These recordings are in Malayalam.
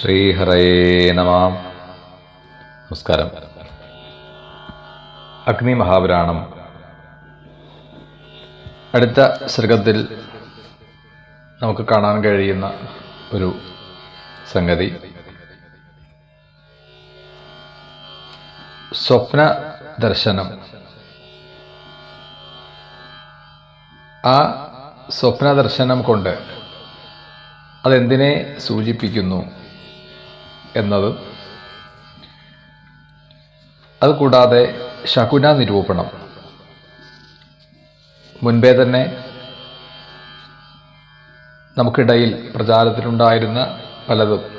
ശ്രീഹരയേ നമ. നമസ്കാരം. അഗ്നി മഹാപുരാണം. അടുത്ത സർഗത്തിൽ നമുക്ക് കാണാൻ കഴിയുന്ന ഒരു സംഗതി. സ്വപ്ന ദർശനം. ആ സ്വപ്ന ദർശനം കൊണ്ട് അതെന്തിനെ സൂചിപ്പിക്കുന്നു? എന്നത്. അതുകൂടാതെ ശകുന നിരൂപണം. മുൻപേ തന്നെ നമുക്കിടയിൽ പ്രചാരത്തിലുണ്ടായിരുന്ന പലതും.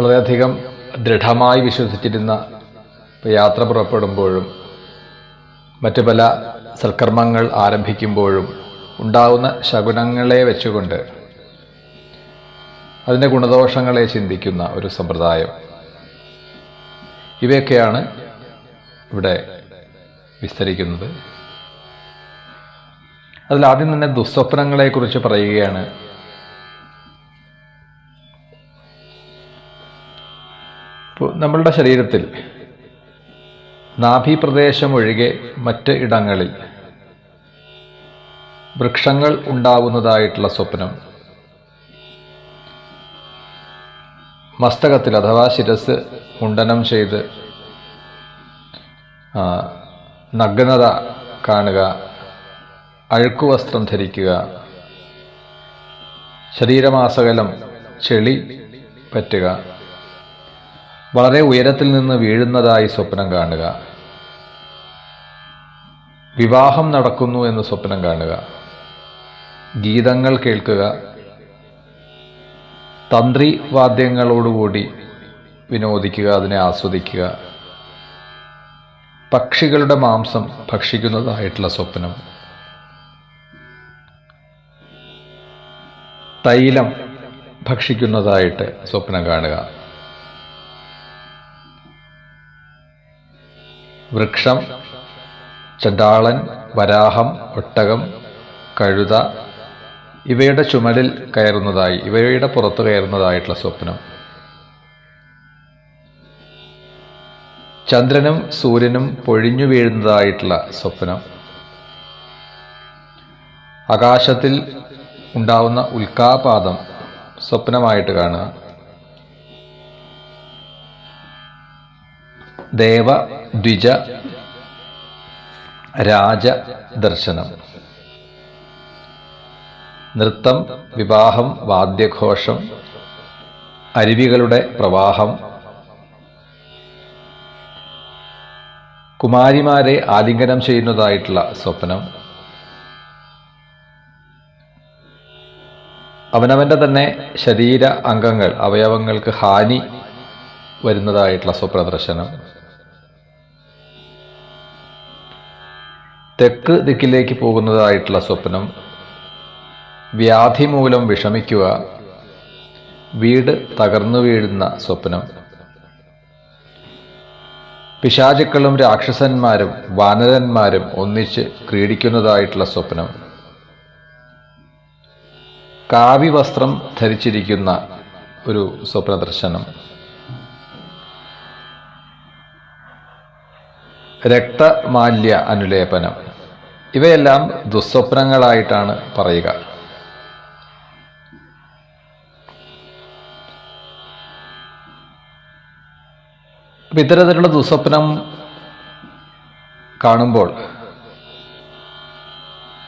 വളരെയധികം ദൃഢമായി വിശ്വസിച്ചിരുന്ന യാത്ര പുറപ്പെടുമ്പോഴും മറ്റു പല സൽക്കർമ്മങ്ങൾ ആരംഭിക്കുമ്പോഴും ഉണ്ടാകുന്ന ശകുനങ്ങളെ വെച്ചുകൊണ്ട് അതിന്റെ ഗുണദോഷങ്ങളെ ചിന്തിക്കുന്ന ഒരു സമ്പ്രദായം. ഇവയൊക്കെയാണ് ഇവിടെ വിസ്തരിക്കുന്നത്. അതിൽ ആദ്യം തന്നെ ദുസ്വപ്നങ്ങളെക്കുറിച്ച് പറയുകയാണ്. നമ്മളുടെ ശരീരത്തിൽ നാഭിപ്രദേശം ഒഴികെ മറ്റ് ഇടങ്ങളിൽ വൃക്ഷങ്ങൾ ഉണ്ടാവുന്നതായിട്ടുള്ള സ്വപ്നം മസ്തകത്തിൽ അഥവാ ശിരസ് മുണ്ടനം ചെയ്ത് നഗ്നത കാണുക അഴുക്കുവസ്ത്രം ധരിക്കുക ശരീരമാസകലം ചെളി പറ്റുക വളരെ ഉയരത്തിൽ നിന്ന് വീഴുന്നതായി സ്വപ്നം കാണുക വിവാഹം നടക്കുന്നു എന്ന് സ്വപ്നം കാണുക ഗീതങ്ങൾ കേൾക്കുക തന്ത്രി വാദ്യങ്ങളോടുകൂടി വിനോദിക്കുക അതിനെ ആസ്വദിക്കുക. പക്ഷികളുടെ മാംസം ഭക്ഷിക്കുന്നതായിട്ടുള്ള സ്വപ്നം. തൈലം ഭക്ഷിക്കുന്നതായിട്ട് സ്വപ്നം കാണുക. വൃക്ഷം ചണ്ടാളൻ വരാഹം ഒട്ടകം കഴുത ഇവയുടെ ചുമലിൽ കയറുന്നതായി ഇവയുടെ പുറത്ത് കയറുന്നതായിട്ടുള്ള സ്വപ്നം. ചന്ദ്രനും സൂര്യനും പൊഴിഞ്ഞു വീഴുന്നതായിട്ടുള്ള സ്വപ്നം. ആകാശത്തിൽ ഉണ്ടാവുന്ന ഉൽക്കാപാതം സ്വപ്നമായിട്ട് കാണുക. ദേവ ദ്വിജ രാജ ദർശനം നൃത്തം വിവാഹം വാദ്യഘോഷം അരുവികളുടെ പ്രവാഹം. കുമാരിമാരെ ആലിംഗനം ചെയ്യുന്നതായിട്ടുള്ള സ്വപ്നം. അവനവന്റെ തന്നെ ശരീര അംഗങ്ങൾ അവയവങ്ങൾക്ക് ഹാനി വരുന്നതായിട്ടുള്ള സ്വപ്രദർശനം തെക്ക് ദിക്കിലേക്ക് പോകുന്നതായിട്ടുള്ള സ്വപ്നം. വ്യാധി മൂലം വിഷമിക്കുക. വീട് തകർന്നു വീഴുന്ന സ്വപ്നം. പിശാചുക്കളും രാക്ഷസന്മാരും വാനരന്മാരും ഒന്നിച്ച് ക്രീഡിക്കുന്നതായിട്ടുള്ള സ്വപ്നം. കാവി വസ്ത്രം ധരിച്ചിരിക്കുന്ന ഒരു സ്വപ്നദർശനം. രക്തമാല്യ അനുലേപനം. ഇവയെല്ലാം ദുസ്വപ്നങ്ങളായിട്ടാണ് പറയുക. അപ്പം ഇത്തരത്തിലുള്ള ദുസ്വപ്നം കാണുമ്പോൾ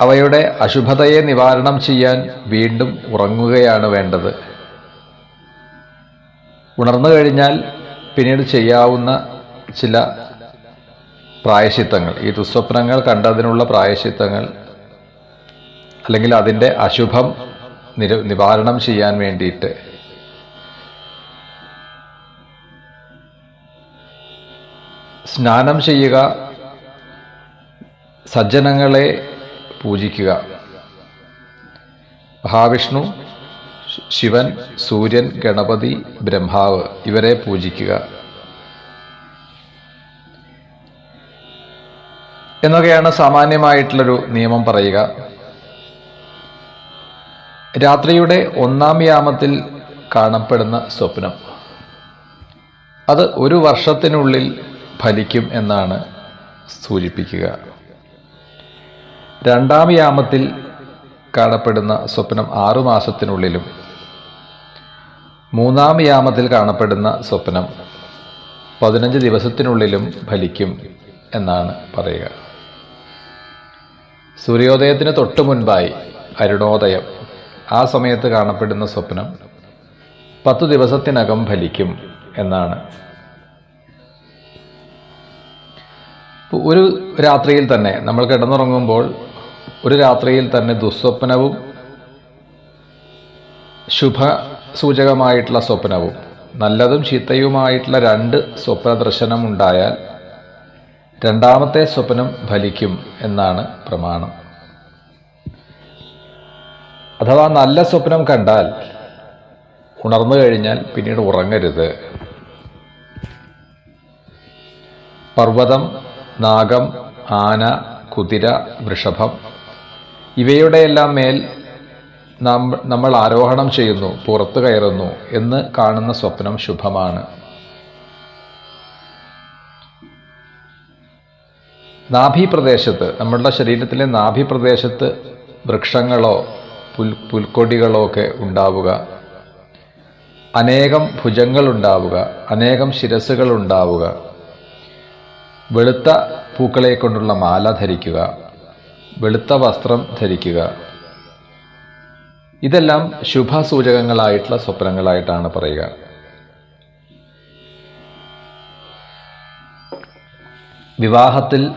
അവയുടെ അശുഭതയെ നിവാരണം ചെയ്യാൻ വീണ്ടും ഉറങ്ങുകയാണ് വേണ്ടത്. ഉണർന്നു കഴിഞ്ഞാൽ പിന്നീട് ചെയ്യാവുന്ന ചില പ്രായശിത്തങ്ങൾ. ഈ ദുസ്വപ്നങ്ങൾ കണ്ടതിനുള്ള പ്രായശിത്തങ്ങൾ അല്ലെങ്കിൽ അതിന്റെ അശുഭം നിവാരണം ചെയ്യാൻ വേണ്ടിയിട്ട് സ്നാനം ചെയ്യുക സജ്ജനങ്ങളെ പൂജിക്കുക. മഹാവിഷ്ണു ശിവൻ സൂര്യൻ ഗണപതി ബ്രഹ്മാവ് ഇവരെ പൂജിക്കുക. എന്നൊക്കെയാണ് സാമാന്യമായിട്ടുള്ളൊരു നിയമം പറയുക. രാത്രിയുടെ ഒന്നാം യാമത്തിൽ കാണപ്പെടുന്ന സ്വപ്നം. അത് ഒരു വർഷത്തിനുള്ളിൽ ഫലിക്കും എന്നാണ് സൂചിപ്പിക്കുക. രണ്ടാം യാമത്തിൽ കാണപ്പെടുന്ന സ്വപ്നം ആറുമാസത്തിനുള്ളിലും മൂന്നാം യാമത്തിൽ കാണപ്പെടുന്ന സ്വപ്നം പതിനഞ്ച് ദിവസത്തിനുള്ളിലും ഫലിക്കും എന്നാണ് പറയുക. സൂര്യോദയത്തിന് തൊട്ടു മുൻപായി അരുണോദയം ആ സമയത്ത് കാണപ്പെടുന്ന സ്വപ്നം പത്തു ദിവസത്തിനകം ഫലിക്കും എന്നാണ് ഒരു രാത്രിയിൽ തന്നെ നമ്മൾ കിടന്നുറങ്ങുമ്പോൾ ഒരു രാത്രിയിൽ തന്നെ ദുസ്വപ്നവും ശുഭ സൂചകമായിട്ടുള്ള സ്വപ്നവും നല്ലതും ചീത്തയുമായിട്ടുള്ള രണ്ട് സ്വപ്ന ദർശനം ഉണ്ടായാൽ രണ്ടാമത്തെ സ്വപ്നം ഫലിക്കും എന്നാണ് പ്രമാണം. അഥവാ നല്ല സ്വപ്നം കണ്ടാൽ ഉണർന്നു കഴിഞ്ഞാൽ പിന്നീട് ഉറങ്ങരുത്. പർവതം നാഗം ആന കുതിര വൃഷഭം. ഇവയുടെയെല്ലാം മേൽ നാം നമ്മൾ ആരോഹണം ചെയ്യുന്നു പുറത്തു കയറുന്നു എന്ന് കാണുന്ന സ്വപ്നം ശുഭമാണ്. നാഭി പ്രദേശത്ത് നമ്മളുടെ ശരീരത്തിലെ നാഭി പ്രദേശത്ത് വൃക്ഷങ്ങളോ പുൽ പുൽക്കൊടികളോ ഒക്കെ ഉണ്ടാവുക. അനേകം ഭുജങ്ങൾ ഉണ്ടാവുക അനേകം ശിരസുകൾ ഉണ്ടാവുക വെളുത്ത പൂക്കളെ കൊണ്ടുള്ള മാല ധരിക്കുക. വെളുത്ത വസ്ത്രം ധരിക്കുക. ഇതെല്ലാം ശുഭസൂചകങ്ങളായിട്ടുള്ള സ്വപ്നങ്ങളായിട്ടാണ് പറയുക. വിവാഹത്തിൽ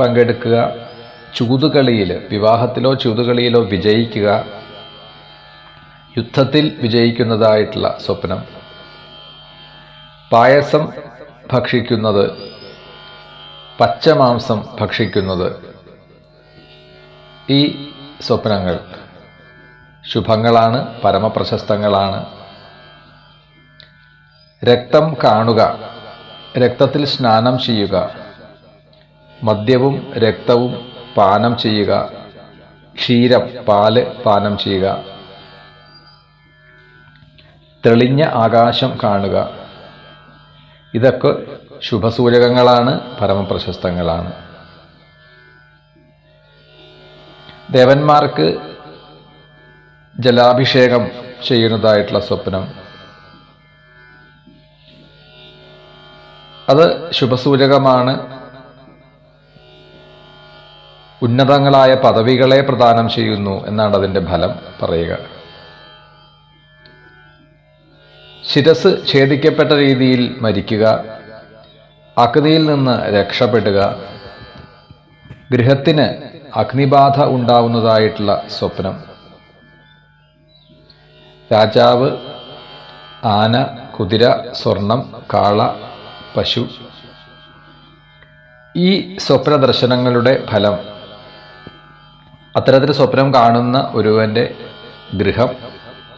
പങ്കെടുക്കുക ചൂതുകളിയിൽ വിവാഹത്തിലോ ചൂതുകളിയിലോ വിജയിക്കുക യുദ്ധത്തിൽ വിജയിക്കുന്നതായിട്ടുള്ള സ്വപ്നം. പായസം ഭക്ഷിക്കുന്നത് പച്ചമാംസം ഭക്ഷിക്കുന്നത്. ഈ സ്വപ്നങ്ങൾ ശുഭങ്ങളാണ് പരമപ്രശസ്തങ്ങളാണ്. രക്തം കാണുക രക്തത്തിൽ സ്നാനം ചെയ്യുക മദ്യവും രക്തവും പാനം ചെയ്യുക ക്ഷീരം പാൽ പാനം ചെയ്യുക തെളിഞ്ഞ ആകാശം കാണുക ഇതൊക്കെ ശുഭസൂചകങ്ങളാണ് പരമപ്രശസ്തങ്ങളാണ്. ദേവന്മാർക്ക് ജലാഭിഷേകം ചെയ്യുന്നതായിട്ടുള്ള സ്വപ്നം. അത് ശുഭസൂചകമാണ്. ഉന്നതങ്ങളായ പദവികളെ പ്രദാനം ചെയ്യുന്നു എന്നാണ് അതിന്റെ ഫലം പറയുക. ശിരസ് ഛേദിക്കപ്പെട്ട രീതിയിൽ മരിക്കുക അഗ്നിയിൽ നിന്ന് രക്ഷപ്പെടുക. ഗൃഹത്തിന് അഗ്നിബാധ ഉണ്ടാവുന്നതായിട്ടുള്ള സ്വപ്നം. രാജാവ് ആന കുതിര സ്വർണം കാള പശു. ഈ സ്വപ്ന ദർശനങ്ങളുടെ ഫലം. അത്തരത്തിൽ സ്വപ്നം കാണുന്ന ഒരുവന്റെ ഗൃഹം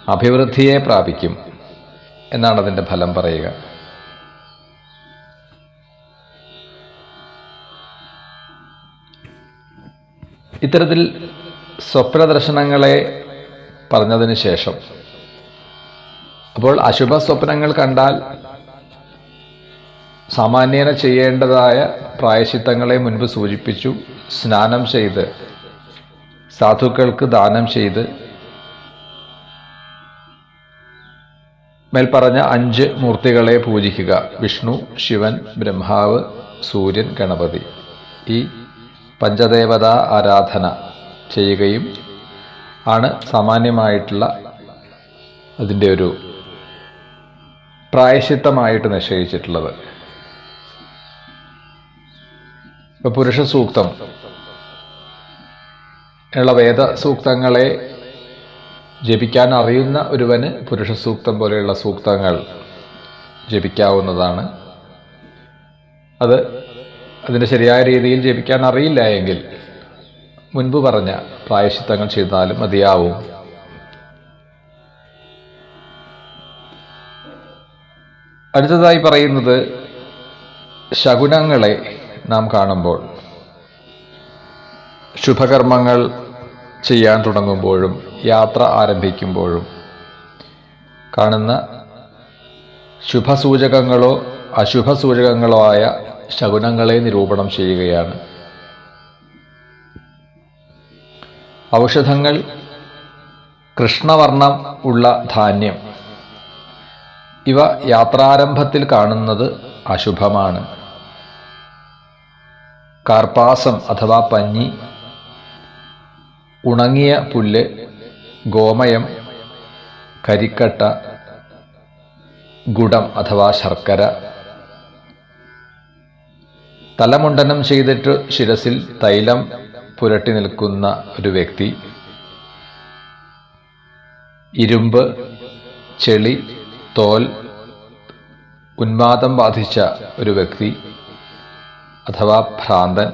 അഭിവൃദ്ധിയെ പ്രാപിക്കും. എന്നാണ് അതിന്റെ ഫലം പറയുക. ഇത്തരത്തിൽ സ്വപ്നദർശനങ്ങളെ പറഞ്ഞതിന് ശേഷം. അപ്പോൾ അശുഭ സ്വപ്നങ്ങൾ കണ്ടാൽ സാമാന്യേന ചെയ്യേണ്ടതായ പ്രായശിത്തങ്ങളെ മുൻപ് സൂചിപ്പിച്ചു സ്നാനം ചെയ്ത് സാധുക്കൾക്ക് ദാനം ചെയ്ത് മേൽപ്പറഞ്ഞ അഞ്ച് മൂർത്തികളെ പൂജിക്കുക. വിഷ്ണു ശിവൻ ബ്രഹ്മാവ് സൂര്യൻ ഗണപതി. ഈ പഞ്ചദേവതാ ആരാധന ചെയ്യുകയും ആണ് സാമാന്യമായിട്ടുള്ള അതിന്റെ ഒരു പ്രായശിത്തമായിട്ട് നിശ്ചയിച്ചിട്ടുള്ളത്. ഇപ്പോൾ പുരുഷ സൂക്തം ഉള്ള വേദ സൂക്തങ്ങളെ ജപിക്കാൻ അറിയുന്ന ഒരുവന് പുരുഷ സൂക്തം പോലെയുള്ള സൂക്തങ്ങൾ ജപിക്കാവുന്നതാണ്. അത് അതിന്റെ ശരിയായ രീതിയിൽ ജപിക്കാൻ അറിയില്ല എങ്കിൽ മുൻപ് പറഞ്ഞ പ്രായശിത്തങ്ങൾ ചെയ്താലും മതിയാവും. അടുത്തതായി പറയുന്നത് ശകുനങ്ങളെ നാം കാണുമ്പോൾ ശുഭകർമ്മങ്ങൾ ചെയ്യാൻ തുടങ്ങുമ്പോഴും യാത്ര ആരംഭിക്കുമ്പോഴും കാണുന്ന ശുഭസൂചകങ്ങളോ അശുഭസൂചകങ്ങളോ ആയ ശകുനങ്ങളെ നിരൂപണം ചെയ്യുകയാണ്. ഔഷധങ്ങൾ കൃഷ്ണവർണം ഉള്ള ധാന്യം. ഇവ യാത്രാരംഭത്തിൽ കാണുന്നത് അശുഭമാണ്. കാർപ്പാസം അഥവാ പഞ്ഞി ഉണങ്ങിയ പുല്ല് ഗോമയം കരിക്കട്ട ഗുഡം അഥവാ ശർക്കര തലമുണ്ടനം ചെയ്തിട്ട് ശിരസിൽ തൈലം പുരട്ടി നിൽക്കുന്ന ഒരു വ്യക്തി. ഇരുമ്പ് ചെളി തോൽ ഉന്മാദം ബാധിച്ച ഒരു വ്യക്തി അഥവാ ഭ്രാന്തൻ.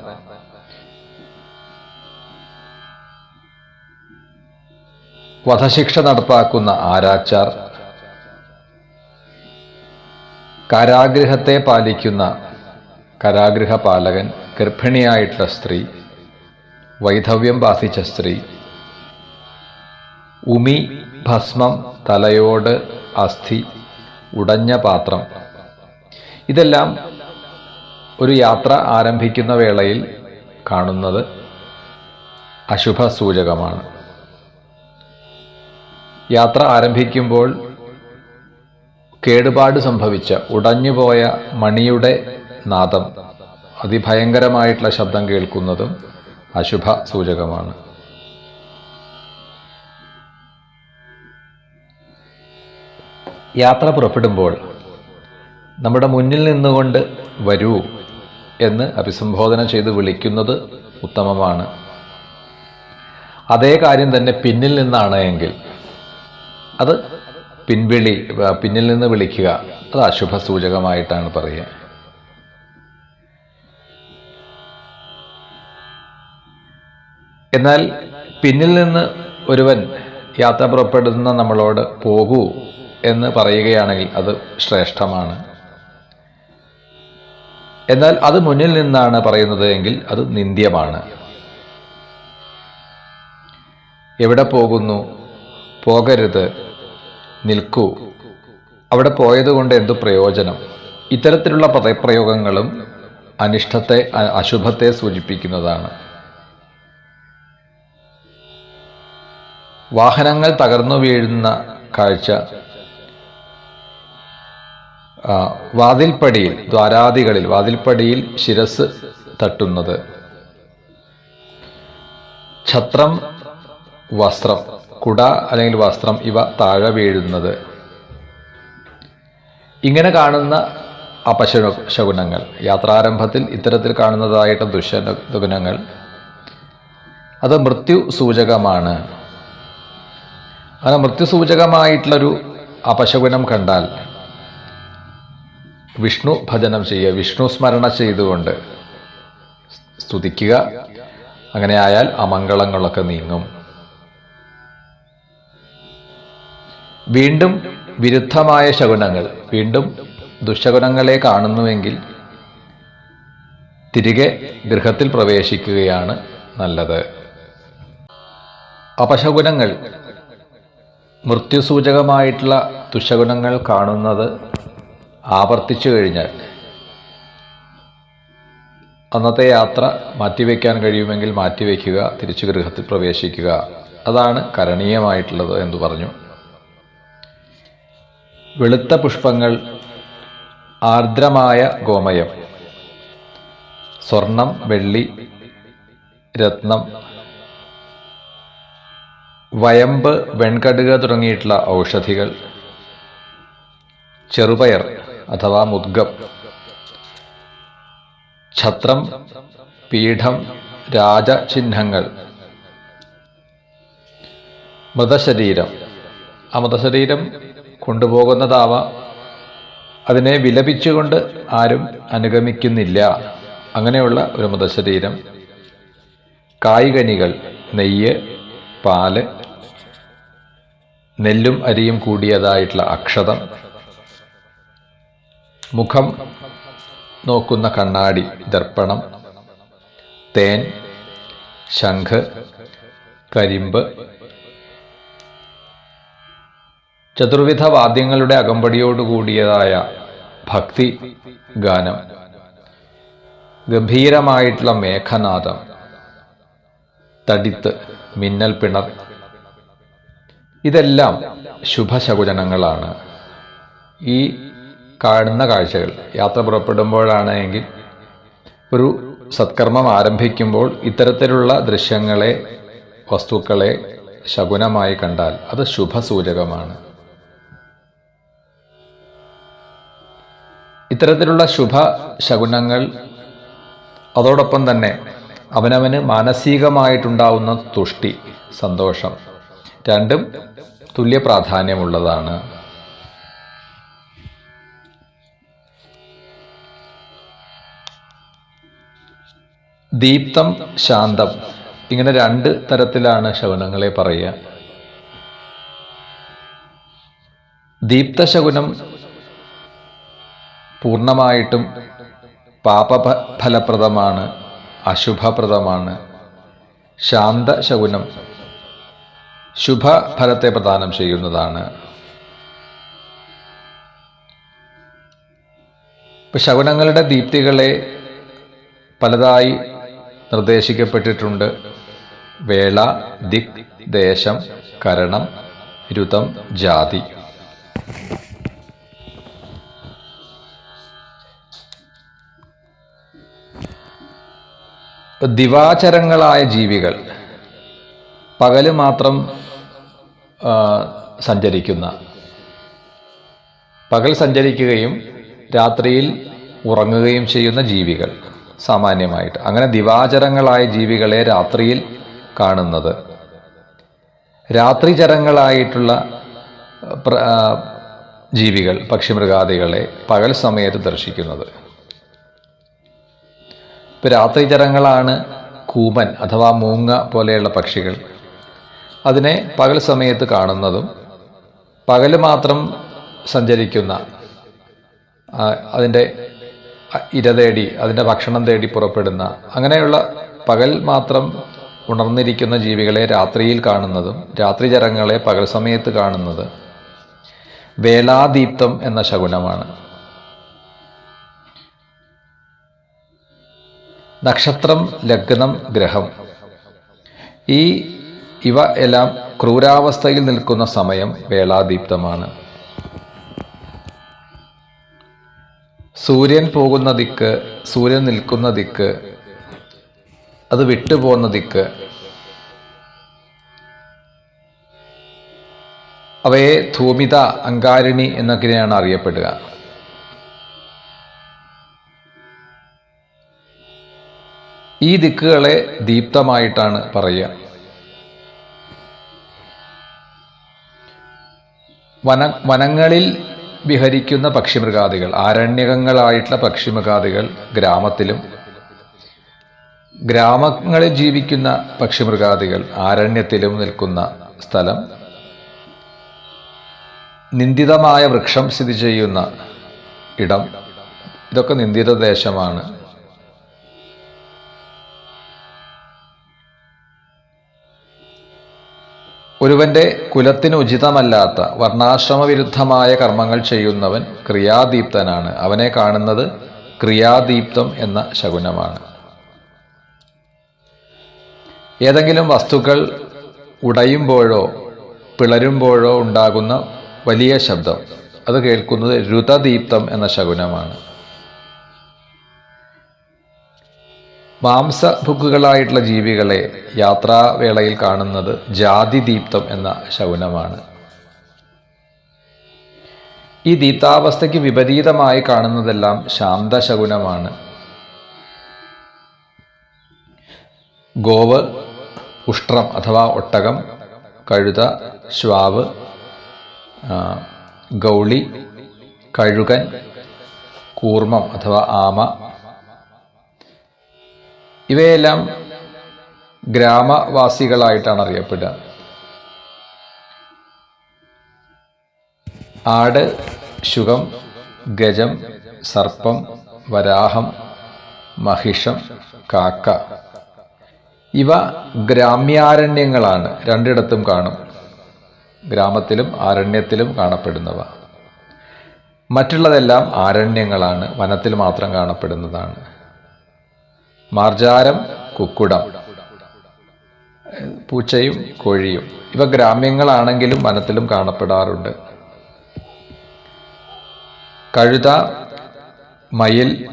വധശിക്ഷ നടപ്പാക്കുന്ന ആരാച്ചാർ. കാരാഗ്രഹത്തെ പാലിക്കുന്ന കാരാഗൃഹ പാലകൻ ഗർഭിണിയായിട്ടുള്ള സ്ത്രീ വൈധവ്യം ബാധിച്ച സ്ത്രീ ഉമി ഭസ്മം തലയോട് അസ്ഥി ഉടഞ്ഞ പാത്രം. ഇതെല്ലാം ഒരു യാത്ര ആരംഭിക്കുന്ന വേളയിൽ കാണുന്നത് അശുഭ സൂചകമാണ് യാത്ര ആരംഭിക്കുമ്പോൾ കേടുപാട് സംഭവിച്ച ഉടഞ്ഞുപോയ മണിയുടെ നാദം. അതിഭയങ്കരമായിട്ടുള്ള ശബ്ദം കേൾക്കുന്നതും അശുഭ സൂചകമാണ് യാത്ര പുറപ്പെടുമ്പോൾ നമ്മുടെ മുന്നിൽ നിന്നുകൊണ്ട് വരൂ എന്ന് അഭിസംബോധന ചെയ്ത് വിളിക്കുന്നത് ഉത്തമമാണ്. അതേ കാര്യം തന്നെ പിന്നിൽ നിന്നാണ് എങ്കിൽ അത് പിൻവിളി പിന്നിൽ നിന്ന് വിളിക്കുക അത് അശുഭ സൂചകമായിട്ടാണ് പറയുക. എന്നാൽ പിന്നിൽ നിന്ന് ഒരുവൻ യാത്ര പുറപ്പെടുന്ന നമ്മളോട് പോകൂ എന്ന് പറയുകയാണെങ്കിൽ അത് ശ്രേഷ്ഠമാണ്. എന്നാൽ അത് മുന്നിൽ നിന്നാണ് പറയുന്നത് എങ്കിൽ അത് നിന്ദ്യമാണ്. എവിടെ പോകുന്നു? പോകരുത്. നിൽക്കൂ. അവിടെ പോയതുകൊണ്ട് എന്തു പ്രയോജനം? ഇത്തരത്തിലുള്ള പദപ്രയോഗങ്ങളും അനിഷ്ടത്തെ അശുഭത്തെ സൂചിപ്പിക്കുന്നതാണ്. വാഹനങ്ങൾ തകർന്നു വീഴുന്ന കാഴ്ച. വാതിൽപ്പടിയിൽ ദ്വാരാദികളിൽ വാതിൽപ്പടിയിൽ ശിരസ് തട്ടുന്നത്. ഛത്രം വസ്ത്രം കുട അല്ലെങ്കിൽ വസ്ത്രം ഇവ താഴെ വീഴുന്നത്. ഇങ്ങനെ കാണുന്ന അപശ ശകുനങ്ങൾ യാത്രാരംഭത്തിൽ ഇത്തരത്തിൽ കാണുന്നതായിട്ട് ദുശകുനങ്ങൾ. അത് മൃത്യു സൂചകമാണ്. അങ്ങനെ മൃത്യുസൂചകമായിട്ടുള്ളൊരു അപശകുനം കണ്ടാൽ വിഷ്ണു ഭജനം ചെയ്യുക വിഷ്ണു സ്മരണ ചെയ്തുകൊണ്ട് സ്തുതിക്കുക. അങ്ങനെ ആയാൽ അമംഗളങ്ങളൊക്കെ നീങ്ങും. വീണ്ടും വിരുദ്ധമായ ശകുനങ്ങൾ വീണ്ടും ദുശകുനങ്ങളെ കാണുന്നുവെങ്കിൽ തിരികെ ഗൃഹത്തിൽ പ്രവേശിക്കുകയാണ് നല്ലത്. അപശകുനങ്ങൾ മൃത്യുസൂചകമായിട്ടുള്ള ദുശകുനങ്ങൾ കാണുന്നത് ആവർത്തിച്ചു കഴിഞ്ഞാൽ അന്നത്തെ യാത്ര മാറ്റിവെക്കാൻ കഴിയുമെങ്കിൽ മാറ്റിവെക്കുക തിരിച്ചു ഗൃഹത്തിൽ പ്രവേശിക്കുക. അതാണ് കരണീയമായിട്ടുള്ളത് എന്ന് പറഞ്ഞു. വെളുത്ത പുഷ്പങ്ങൾ ആർദ്രമായ ഗോമയം സ്വർണം വെള്ളി രത്നം വയമ്പ് വെൺകടുക തുടങ്ങിയിട്ടുള്ള ഔഷധികൾ. ചെറുപയർ അഥവാ മുദ്ഗം. ഛത്രം പീഠം രാജചിഹ്നങ്ങൾ. മൃതശരീരം. ആ മൃതശരീരം കൊണ്ടുപോകുന്നതാവാം. അതിനെ വിലപിച്ചുകൊണ്ട് ആരും അനുഗമിക്കുന്നില്ല. അങ്ങനെയുള്ള ഒരു മൃതശരീരം. കായികനികൾ നെയ്യ് പാൽ നെല്ലും അരിയും കൂടിയതായിട്ടുള്ള അക്ഷതം. മുഖം നോക്കുന്ന കണ്ണാടി ദർപ്പണം തേൻ ശംഖ് കരിമ്പ്. ചതുർവിധ വാദ്യങ്ങളുടെ അകമ്പടിയോടുകൂടിയതായ ഭക്തി ഗാനം. ഗംഭീരമായിട്ടുള്ള മേഘനാദം. തടിത്ത് മിന്നൽ പിണർ. ഇതെല്ലാം ശുഭശകുചനങ്ങളാണ് ഈ കാണുന്ന കാഴ്ചകൾ യാത്ര പുറപ്പെടുമ്പോഴാണെങ്കിൽ ഒരു സത്കർമ്മം ആരംഭിക്കുമ്പോൾ ഇത്തരത്തിലുള്ള ദൃശ്യങ്ങളെ വസ്തുക്കളെ ശകുനമായി കണ്ടാൽ അത് ശുഭസൂചകമാണ്. ഇത്തരത്തിലുള്ള ശുഭ ശകുനങ്ങൾ അതോടൊപ്പം തന്നെ അവനവന് മാനസികമായിട്ടുണ്ടാവുന്ന തുഷ്ടി സന്തോഷം രണ്ടും തുല്യ പ്രാധാന്യമുള്ളതാണ്. ദീപ്തം ശാന്തം ഇങ്ങനെ രണ്ട് തരത്തിലാണ് ശകുനങ്ങളെ പറയുക. ദീപ്തശകുനം പൂർണമായിട്ടും പാപ ഫലപ്രദമാണ് അശുഭപ്രദമാണ്. ശാന്തശകുനം ശുഭഫലത്തെ പ്രദാനം ചെയ്യുന്നതാണ്. ഇപ്പൊ ശകുനങ്ങളുടെ ദീപ്തികളെ പലതായി നിർദ്ദേശിക്കപ്പെട്ടിട്ടുണ്ട്. വേള ദിക് ദേശം കരണം രുതം ജാതി. ദിവാചരങ്ങളായ ജീവികൾ പകൽ മാത്രം സഞ്ചരിക്കുന്ന. പകൽ സഞ്ചരിക്കുകയും രാത്രിയിൽ ഉറങ്ങുകയും ചെയ്യുന്ന ജീവികൾ സാമാന്യമായിട്ട്. അങ്ങനെ ദിവാചരങ്ങളായ ജീവികളെ രാത്രിയിൽ കാണുന്നത്. രാത്രിചരങ്ങളായിട്ടുള്ള ജീവികൾ പക്ഷിമൃഗാദികളെ പകൽ സമയത്ത് ദർശിക്കുന്നത്. ഇപ്പം രാത്രിചരങ്ങളാണ് കൂമൻ അഥവാ മൂങ്ങ പോലെയുള്ള പക്ഷികൾ. അതിനെ പകൽ സമയത്ത് കാണുന്നതും പകൽ മാത്രം സഞ്ചരിക്കുന്ന അതിന്റെ ഇര തേടി അതിന്റെ ഭക്ഷണം തേടി പുറപ്പെടുന്ന അങ്ങനെയുള്ള പകൽ മാത്രം ഉണർന്നിരിക്കുന്ന ജീവികളെ രാത്രിയിൽ കാണുന്നതും രാത്രി രാത്രിചരങ്ങളെ പകൽ സമയത്ത് കാണുന്നത് വേലാദീപ്തം എന്ന ശകുനമാണ്. നക്ഷത്രം ലഗ്നം ഗ്രഹം. ഈ ഇവ എല്ലാം ക്രൂരാവസ്ഥയിൽ നിൽക്കുന്ന സമയം വേളാദീപ്തമാണ് സൂര്യൻ പോകുന്ന ദിക്ക് സൂര്യൻ നിൽക്കുന്ന ദിക്ക് അത് വിട്ടുപോകുന്ന ദിക്ക് അവയെ ധൂമിത അങ്കാരിണി എന്നൊക്കെയാണ് അറിയപ്പെടുക. ഈ ദിക്കുകളെ ദീപ്തമായിട്ടാണ് പറയുക. വന വനങ്ങളിൽ വിഹരിക്കുന്ന പക്ഷിമൃഗാദികൾ ആരണ്യകങ്ങളായിട്ടുള്ള പക്ഷിമൃഗാദികൾ ഗ്രാമത്തിലും ഗ്രാമങ്ങളിൽ ജീവിക്കുന്ന പക്ഷിമൃഗാദികൾ ആരണ്യത്തിലും നിൽക്കുന്ന സ്ഥലം നിന്ദിതമായ വൃക്ഷം സ്ഥിതി ചെയ്യുന്ന ഇടം ഇതൊക്കെ നിന്ദിത ദേശമാണ് ഒരുവന്റെ കുലത്തിന് ഉചിതമല്ലാത്ത വർണാശ്രമവിരുദ്ധമായ കർമ്മങ്ങൾ ചെയ്യുന്നവൻ ക്രിയാദീപ്തനാണ്. അവനെ കാണുന്നത് ക്രിയാദീപ്തം എന്ന ശകുനമാണ്. ഏതെങ്കിലും വസ്തുക്കൾ ഉടയുമ്പോഴോ പിളരുമ്പോഴോ ഉണ്ടാകുന്ന വലിയ ശബ്ദം. അത് കേൾക്കുന്നത് രുതദീപ്തം എന്ന ശകുനമാണ്. മാംസഭുക്കുകളായിട്ടുള്ള ജീവികളെ യാത്രാവേളയിൽ കാണുന്നത് ജാതിദീപ്തം എന്ന ശകുനമാണ് ഈ ദീപ്താവസ്ഥയ്ക്ക് വിപരീതമായി കാണുന്നതെല്ലാം ശാന്തശകുനമാണ് ഗോവ് ഉഷ്ട്രം അഥവാ ഒട്ടകം കഴുത ശ്വാവ് ഗൗളി കഴുകൻ കൂർമ്മം അഥവാ ആമ ഇവയെല്ലാം ഗ്രാമവാസികളായിട്ടാണ് അറിയപ്പെടുക. ആട് ശുഖം ഗജം സർപ്പം വരാഹം മഹിഷം കാക്ക. ഇവ ഗ്രാമ്യാരണ്യങ്ങളാണ് രണ്ടിടത്തും കാണും. ഗ്രാമത്തിലും ആരണ്യത്തിലും കാണപ്പെടുന്നവ. മറ്റുള്ളതെല്ലാം ആരണ്യങ്ങളാണ്. വനത്തിൽ മാത്രം കാണപ്പെടുന്നതാണ്. മാർജാരം കുക്കുടം പൂച്ചയും കോഴിയും. ഇവ ഗ്രാമ്യങ്ങളാണെങ്കിലും വനത്തിലും കാണപ്പെടാറുണ്ട്. കഴുത മയിൽ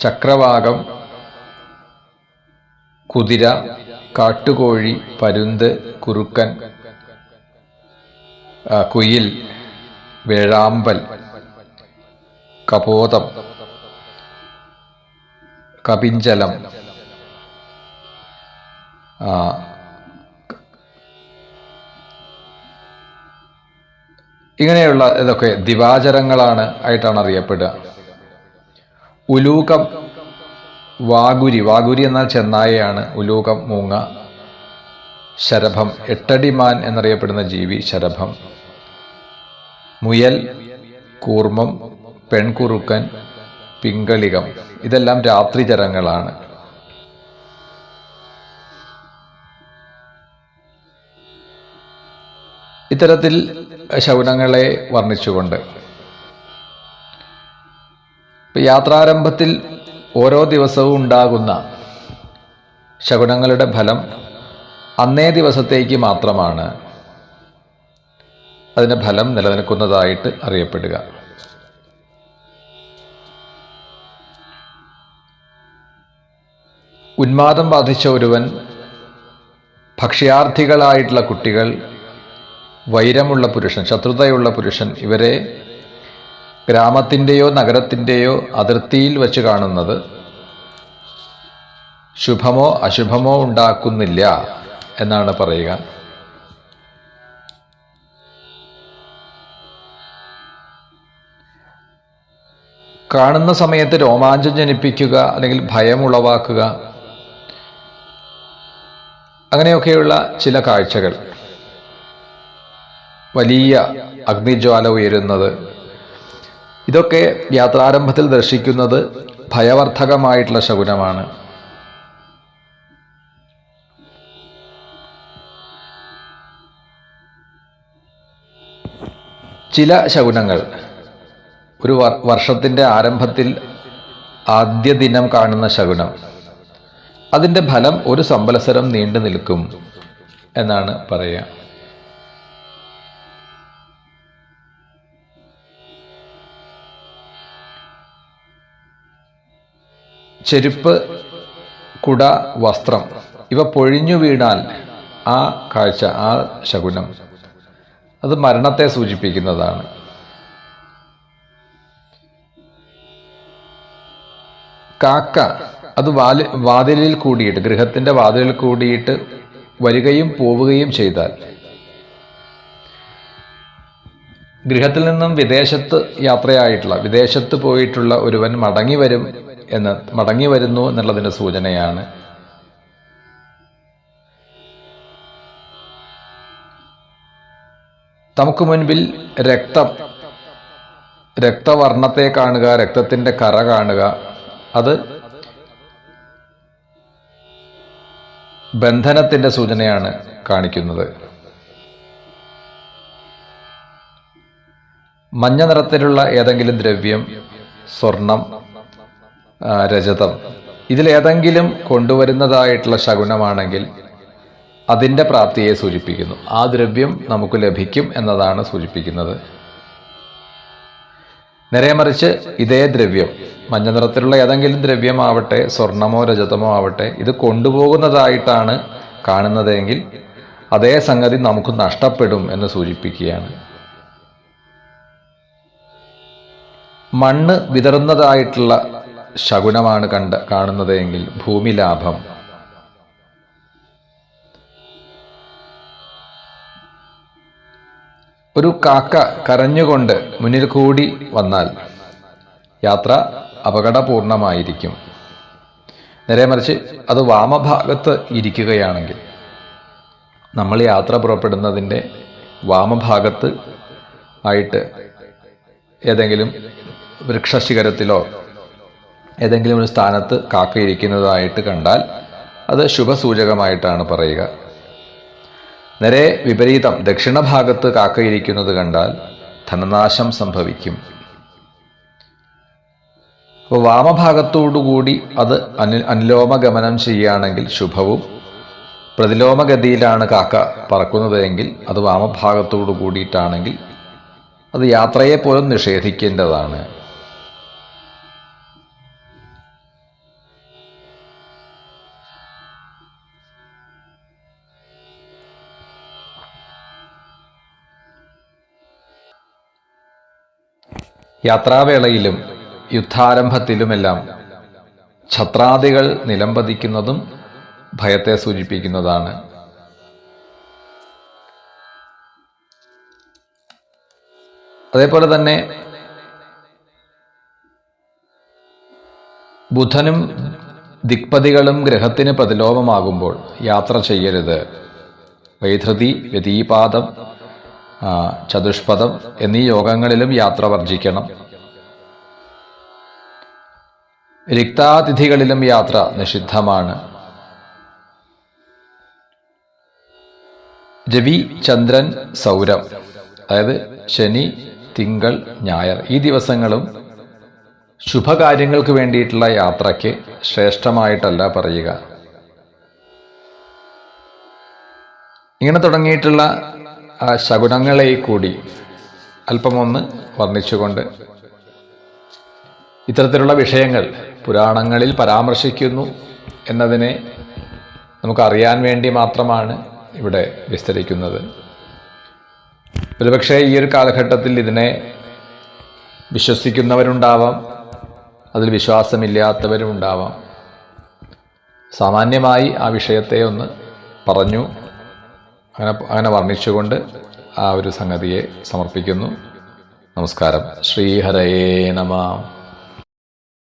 ചക്രവാകം കുതിര കാട്ടുകോഴി പരുന്ത് കുറുക്കൻ കുയിൽ വേഴാമ്പൽ കപോതം കപിഞ്ചലം. ഇങ്ങനെയുള്ള ഇതൊക്കെ ദിവാചരങ്ങളാണ് ആയിട്ടാണ് അറിയപ്പെടുക. ഉലൂകം വാഗുരി വാഗുരി എന്നാൽ ചെന്നായയാണ് ഉലൂകം മൂങ്ങ ശരഭം എട്ടടിമാൻ എന്നറിയപ്പെടുന്ന ജീവി ശരഭം. മുയൽ കൂർമ്മം പെൺകുറുക്കൻ പിങ്കളികം. ഇതെല്ലാം രാത്രി ചരങ്ങളാണ് ഇത്തരത്തിൽ ശൗനങ്ങളെ വർണിച്ചുകൊണ്ട് യാത്രാരംഭത്തിൽ ഓരോ ദിവസവും ഉണ്ടാകുന്ന ശകുനങ്ങളുടെ ഫലം അന്നേ ദിവസത്തേക്ക് മാത്രമാണ്. അതിന്റെ ഫലം നിലനിൽക്കുന്നതായിട്ട് അറിയപ്പെടുക. ഉന്മാദം ബാധിച്ച ഒരുവൻ ഭക്ഷ്യാർത്ഥികളായിട്ടുള്ള കുട്ടികൾ വൈരമുള്ള പുരുഷൻ ശത്രുതയുള്ള പുരുഷൻ ഇവരെ ഗ്രാമത്തിന്റെയോ നഗരത്തിന്റെയോ അതിർത്തിയിൽ വച്ച് കാണുന്നത് ശുഭമോ അശുഭമോ ഉണ്ടാക്കുന്നില്ല എന്നാണ് പറയുക. കാണുന്ന സമയത്ത് രോമാഞ്ചം ജനിപ്പിക്കുക അല്ലെങ്കിൽ ഭയം ഉളവാക്കുക അങ്ങനെയൊക്കെയുള്ള ചില കാഴ്ചകൾ. വലിയ അഗ്നിജ്വാല ഉയരുന്നത്. ഇതൊക്കെ യാത്രാരംഭത്തിൽ ദർശിക്കുന്നത് ഭയവർദ്ധകമായിട്ടുള്ള ശകുനമാണ്. ചില ശകുനങ്ങൾ. ഒരു വർ- വർഷത്തിന്റെ ആരംഭത്തിൽ ആദ്യ ദിനം കാണുന്ന ശകുനം. അതിന്റെ ഫലം ഒരു സമ്പലസരം നീണ്ടു നിൽക്കും എന്നാണ് പറയുക. ചെരുപ്പ് കുട വസ്ത്രം ഇവ പൊഴിഞ്ഞു വീണാൽ ആ കാഴ്ച ആ ശകുനം അത് മരണത്തെ സൂചിപ്പിക്കുന്നതാണ്. കാക്ക അത് വാൽ വാതിലിൽ കൂടിയിട്ട് ഗൃഹത്തിന്റെ വാതിലിൽ കൂടിയിട്ട് വരികയും പോവുകയും ചെയ്താൽ ഗൃഹത്തിൽ നിന്നും വിദേശത്ത് യാത്രയായിട്ടുള്ള വിദേശത്ത് പോയിട്ടുള്ള ഒരുവൻ മടങ്ങി വരും എന്ന് മടങ്ങി വരുന്നു എന്നുള്ളതിന്റെ സൂചനയാണ് നമുക്ക് മുൻപിൽ രക്തം രക്തവർണത്തെ കാണുക രക്തത്തിന്റെ കറ കാണുക. അത് ബന്ധനത്തിന്റെ സൂചനയാണ് കാണിക്കുന്നത്. മഞ്ഞ നിറത്തിലുള്ള ഏതെങ്കിലും ദ്രവ്യം സ്വർണം രജതം ഇതിലേതെങ്കിലും കൊണ്ടുവരുന്നതായിട്ടുള്ള ശകുനമാണെങ്കിൽ അതിന്റെ പ്രാപ്തിയെ സൂചിപ്പിക്കുന്നു. ആ ദ്രവ്യം നമുക്ക് ലഭിക്കും എന്നതാണ് സൂചിപ്പിക്കുന്നത്. നേരെ ഇതേ ദ്രവ്യം. മഞ്ഞ നിറത്തിലുള്ള ഏതെങ്കിലും ദ്രവ്യമാവട്ടെ സ്വർണമോ രജതമോ ആവട്ടെ ഇത് കൊണ്ടുപോകുന്നതായിട്ടാണ് കാണുന്നതെങ്കിൽ അതേ സംഗതി നമുക്ക് നഷ്ടപ്പെടും എന്ന് സൂചിപ്പിക്കുകയാണ്. മണ്ണ് വിതറുന്നതായിട്ടുള്ള ശകുനമാണ് കണ്ട കാണുന്നതെങ്കിൽ ഭൂമി ലാഭം ഒരു കാക്ക കരഞ്ഞുകൊണ്ട് മുന്നിൽ കൂടി വന്നാൽ യാത്ര അപകടപൂർണമായിരിക്കും. നേരെ മറിച്ച് അത് വാമഭാഗത്ത് ഇരിക്കുകയാണെങ്കിൽ നമ്മൾ യാത്ര പുറപ്പെടുന്നതിന്റെ വാമഭാഗത്ത് ആയിട്ട് ഏതെങ്കിലും വൃക്ഷശിഖരത്തിലോ ഏതെങ്കിലും ഒരു സ്ഥാനത്ത് കാക്ക ഇരിക്കുന്നതായിട്ട് കണ്ടാൽ അത് ശുഭസൂചകമായിട്ടാണ് പറയുക. നേരെ വിപരീതം ദക്ഷിണഭാഗത്ത് കാക്കയിരിക്കുന്നത് കണ്ടാൽ ധനനാശം സംഭവിക്കും. അപ്പോൾ വാമഭാഗത്തോടുകൂടി അത് അനു അനുലോമഗമനം ചെയ്യുകയാണെങ്കിൽ ശുഭവും. പ്രതിലോമഗതിയിലാണ് കാക്ക പറക്കുന്നത് എങ്കിൽ അത് വാമഭാഗത്തോടു കൂടിയിട്ടാണെങ്കിൽ അത് യാത്രയെ പോലും നിഷേധിക്കേണ്ടതാണ്. യാത്രാവേളയിലും യുദ്ധാരംഭത്തിലുമെല്ലാം ഛത്രാദികൾ നിലംപതിക്കുന്നതും ഭയത്തെ സൂചിപ്പിക്കുന്നതാണ്. അതേപോലെ തന്നെ ബുധനും ദിക്പതികളും ഗ്രഹത്തിന് പ്രതിലോമമാകുമ്പോൾ യാത്ര ചെയ്യരുത്. വൈധൃതി വ്യതീപാദം ആ, ചതുഷ്പദം എന്നീ യോഗങ്ങളിലും യാത്ര വർജിക്കണം. രിക്താതിഥികളിലും യാത്ര നിഷിദ്ധമാണ്. രവി ചന്ദ്രൻ സൗരം അതായത് ശനി തിങ്കൾ ഞായർ ഈ ദിവസങ്ങളും ശുഭകാര്യങ്ങൾക്ക് വേണ്ടിയിട്ടുള്ള യാത്രയ്ക്ക് ശ്രേഷ്ഠമായിട്ടല്ല പറയുക. ഇങ്ങനെ തുടങ്ങിയിട്ടുള്ള ആ ശകുനങ്ങളെ കൂടി അല്പമൊന്ന് വർണിച്ചുകൊണ്ട് ഇത്തരത്തിലുള്ള വിഷയങ്ങൾ പുരാണങ്ങളിൽ പരാമർശിക്കുന്നു എന്നതിനെ നമുക്കറിയാൻ വേണ്ടി മാത്രമാണ് ഇവിടെ വിസ്തരിക്കുന്നത്. ഒരുപക്ഷെ ഈ ഒരു കാലഘട്ടത്തിൽ ഇതിനെ വിശ്വസിക്കുന്നവരുണ്ടാവാം അതിൽ വിശ്വാസമില്ലാത്തവരും ഉണ്ടാവാം സാമാന്യമായി ആ വിഷയത്തെ ഒന്ന് പറഞ്ഞു അങ്ങനെ അങ്ങനെ വർണിച്ചുകൊണ്ട് ആ ഒരു സംഗതിയെ സമർപ്പിക്കുന്നു. നമസ്കാരം. ശ്രീഹരയേ നമ.